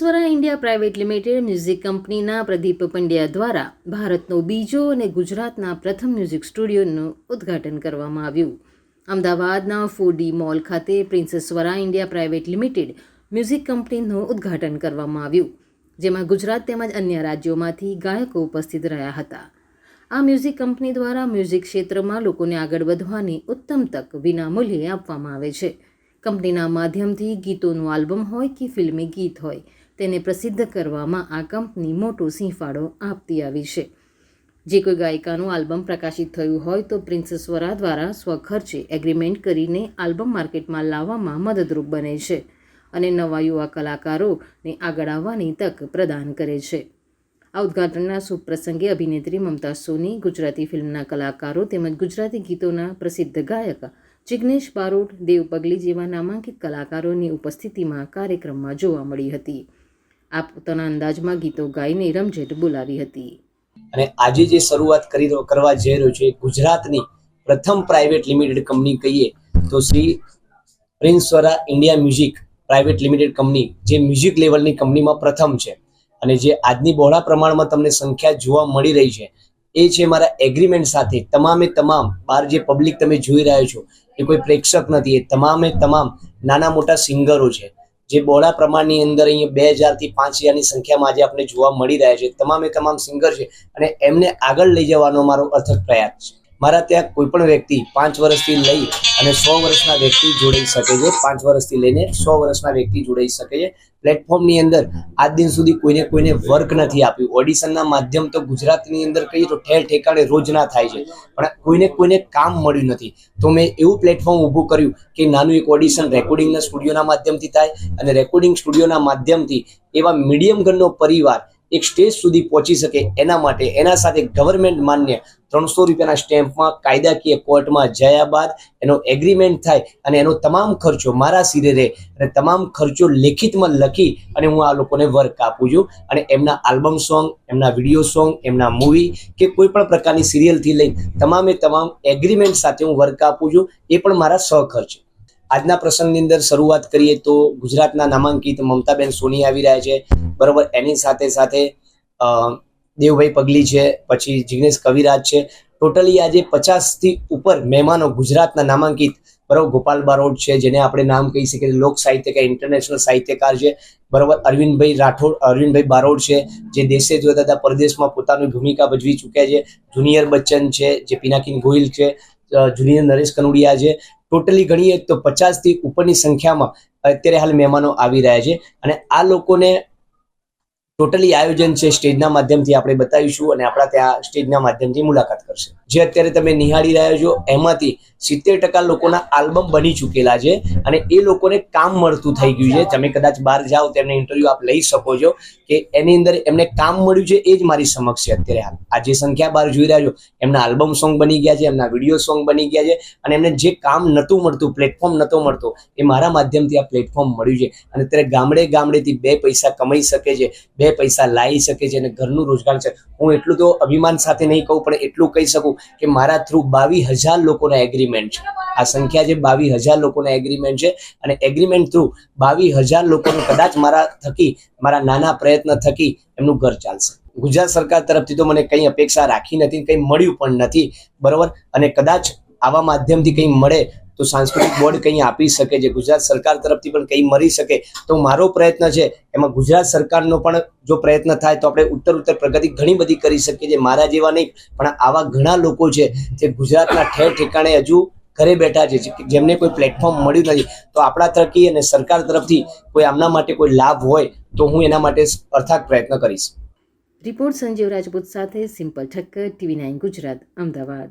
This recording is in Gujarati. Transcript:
પ્રિન્સેસવરા ઇન્ડિયા પ્રાઇવેટ લિમિટેડ મ્યુઝિક કંપનીના પ્રદીપ પંડ્યા દ્વારા ભારતનો બીજો અને ગુજરાતના પ્રથમ મ્યુઝિક સ્ટુડિયોનું ઉદ્ઘાટન કરવામાં આવ્યું. અમદાવાદના ફોડી મોલ ખાતે Princess Swara India private limited music કંપનીનું ઉદ્ઘાટન કરવામાં આવ્યું, જેમાં ગુજરાત તેમજ અન્ય રાજ્યોમાંથી ગાયકો ઉપસ્થિત રહ્યા હતા. આ મ્યુઝિક કંપની દ્વારા મ્યુઝિક ક્ષેત્રમાં લોકોને આગળ વધવાની ઉત્તમ તક વિનામૂલ્યે આપવામાં આવે છે. કંપનીના માધ્યમથી ગીતોનું આલ્બમ હોય કે ફિલ્મી ગીત હોય તેને પ્રસિદ્ધ કરવામાં આ કંપની મોટો સિંહફાળો આપતી આવી છે. જે કોઈ ગાયિકાનું આલ્બમ પ્રકાશિત થયું હોય તો પ્રિન્સેસવરા દ્વારા સ્વખર્ચે એગ્રીમેન્ટ કરીને આલ્બમ માર્કેટમાં લાવવામાં મદદરૂપ બને છે અને નવા યુવા કલાકારોને આગળ આવવાની તક પ્રદાન કરે છે. આ ઉદ્ઘાટનના શુભ પ્રસંગે અભિનેત્રી મમતા સોની, ગુજરાતી ફિલ્મના કલાકારો તેમજ ગુજરાતી ગીતોના પ્રસિદ્ધ ગાયક જિગ્નેશ બારોટ, દેવ પગલી જેવા નામાંકિત કલાકારોની ઉપસ્થિતિમાં કાર્યક્રમમાં જોવા મળી હતી. આ પોતાના અંદાજમાં ગીતો ગાઈને રમઝટ બોલાવી હતી. અને આજે જે શરૂઆત કરી કરવા જઈ રહ્યો છે, ગુજરાતની પ્રથમ પ્રાઇવેટ લિમિટેડ કંપની કહીએ તો Shri પ્રિન્સવરા India music private limited company, જે મ્યુઝિક લેવલની કંપનીમાં પ્રથમ છે. અને જે આજની બહોળા પ્રમાણમાં તમને સંખ્યા જોવા મળી રહી છે, એ છે મારા એગ્રીમેન્ટ સાથે તમામે તમામ બહાર જે પબ્લિક તમે જોઈ રહ્યા છો, એ કોઈ પ્રેક્ષક નથી, એ તમામે તમામ નાના મોટા સિંગરો છે. જે બહોળા પ્રમાણની અંદર અહીંયા બે હજારથી પાંચ હજારની સંખ્યામાં આજે આપણે જોવા મળી રહ્યા છે. તમામે તમામ સિંગર છે અને એમને આગળ લઈ જવાનો મારો અથક પ્રયાસ છે. મારા ત્યાં કોઈ પણ વ્યક્તિ પાંચ વર્ષથી લઈ અને સો વર્ષના વ્યક્તિ જોડાઈ શકે છે. પાંચ વર્ષથી લઈને સો વર્ષના વ્યક્તિ જોડાઈ શકે છે. પ્લેટફોર્મની અંદર આજ દિન સુધી કોઈને કોઈને વર્ક નથી આપ્યું. ઓડિશનના માધ્યમ તો ગુજરાતની અંદર કહીએ તો ઠેર ઠેકાણે રોજના થાય છે. પણ કોઈને કોઈને કામ મળ્યું નથી. તો મેં એવું પ્લેટફોર્મ ઊભું કર્યું કે નાનું એક ઓડિશન રેકોર્ડિંગના સ્ટુડિયોના માધ્યમથી થાય અને રેકોર્ડિંગ સ્ટુડિયોના માધ્યમથી એવા મીડિયમ ગણનો પરિવાર એક સ્ટેજ સુધી પહોંચી શકે એના માટે એના સાથે ગવર્મેન્ટ માન્ય ત્રણસો રૂપિયાના સ્ટેમ્પમાં કાયદાકીય કોર્ટમાં જયા બાદ એનો એગ્રીમેન્ટ થાય અને એનો તમામ ખર્ચો મારા સિરે રહે અને તમામ ખર્ચો લેખિતમાં લખી અને હું આ લોકોને વર્ક આપું છું. અને એમના આલ્બમ સોંગ એમના વીડિયો સોંગ એમના મૂવી કે કોઈ પણ પ્રકારની સિરિયલથી લઈ તમામે તમામ એગ્રીમેન્ટ સાથે હું વર્ક આપું છું. એ પણ મારા સહખર્ચ. આજના પ્રસંગની અંદર શરૂઆત કરીએ તો ગુજરાતના નામાંકિત મમતાબેન સોની આવી રહ્યા છે. બરોબર, એની સાથે સાથે દેવભાઈ પગલી છે, પછી જિગ્નેશ કવિરાજ છે. ટોટલી આજે પચાસથી ઉપર મહેમાનો ગુજરાતના નામાંકિત, બરોબર, ગોપાલ બારોટ છે, જેને આપણે નામ કહી શકીએ લોક સાહિત્યકાર ઇન્ટરનેશનલ સાહિત્યકાર છે. બરોબર, અરવિંદભાઈ રાઠોડ, અરવિંદભાઈ બારોટ છે, જે દેશે જોતા હતા પરદેશમાં પોતાની ભૂમિકા ભજવી ચૂક્યા છે. જુનિયર બચ્ચન છે, જે પિનાકિન ગોહિલ છે જુનિયર નરેશ કનોડિયા છે. ટોટલી ગણીએ તો પચાસથી ઉપરની સંખ્યામાં અત્યારે હાલ મહેમાનો આવી રહ્યા છે. અને આ લોકોને ટોટલી આયોજન છે સ્ટેજના માધ્યમથી આપણે બતાવીશું અને આપણા ત્યાં સ્ટેજના માધ્યમથી મુલાકાત કરશે. જે અત્યારે તમે નિહાળી રહ્યા છો, એમાંથી સિત્તેર ટકા લોકોના આલ્બમ બની ચૂકેલા છે અને એ લોકોને કામ મળતું થઈ ગયું છે. તમે કદાચ બહાર જાઓ તેમને ઇન્ટરવ્યૂ આપ લઈ શકો છો કે એની અંદર એમને કામ મળ્યું છે એ જ મારી સમક્ષ છે અત્યારે હાલ. આ જે સંખ્યા બહાર જોઈ રહ્યા છો, એમના આલ્બમ સોંગ બની ગયા છે, એમના વીડિયો સોંગ બની ગયા છે અને એમને જે કામ નહોતું મળતું, પ્લેટફોર્મ નહોતો મળતો, એ મારા માધ્યમથી આ પ્લેટફોર્મ મળ્યું છે. અને અત્યારે ગામડે ગામડેથી બે પૈસા કમાઈ શકે છે, બે પૈસા લાવી શકે છે અને ઘરનું રોજગાર છે. હું એટલું તો અભિમાન સાથે નહીં કહું, પણ એટલું કહી શકું કે મારા થ્રુ બાવીસ હજાર લોકોના એગ્રીમેન્ટ છે. આ સંખ્યા છે બાવીસ હજાર લોકોના એગ્રીમેન્ટ છે અને એગ્રીમેન્ટ થ્રુ બાવીસ હજાર લોકોનું કદાચ મારા થકી, મારા નાના પ્રયત્ન થકી એમનું ઘર ચાલશે. ગુજરાત સરકાર તરફથી તો મને કંઈ અપેક્ષા રાખી નથી, કંઈ મળ્યું પણ નથી, બરોબર? અને કદાચ આવા માધ્યમથી કંઈ મળે તો સાંસ્કૃતિક બોર્ડ કંઈ આપી શકે છે ગુજરાત સરકાર તરફથી પણ કંઈ મળી શકે, તો મારો પ્રયત્ન છે, એમાં ગુજરાત સરકારનો પણ જો પ્રયત્ન થાય તો આપણે ઉત્તર ઉત્તર પ્રગતિ ઘણી બધી કરી શકીએ છીએ, મારા જેવા નહીં, પણ આવા ઘણા લોકો છે જે ગુજરાતના ઠેર ઠેકાણે હજુ ઘરે બેઠા છે જેમને કોઈ પ્લેટફોર્મ મળ્યું નથી, તો આપણા તરફથી અને સરકાર તરફથી કોઈ આમના માટે કોઈ લાભ હોય તો હું એના માટે અર્થાત પ્રયત્ન કરીશ. રિપોર્ટ સંજીવ રાજપૂત સાથે Simple Thakkar, TV nine Gujarat, Ahmedabad.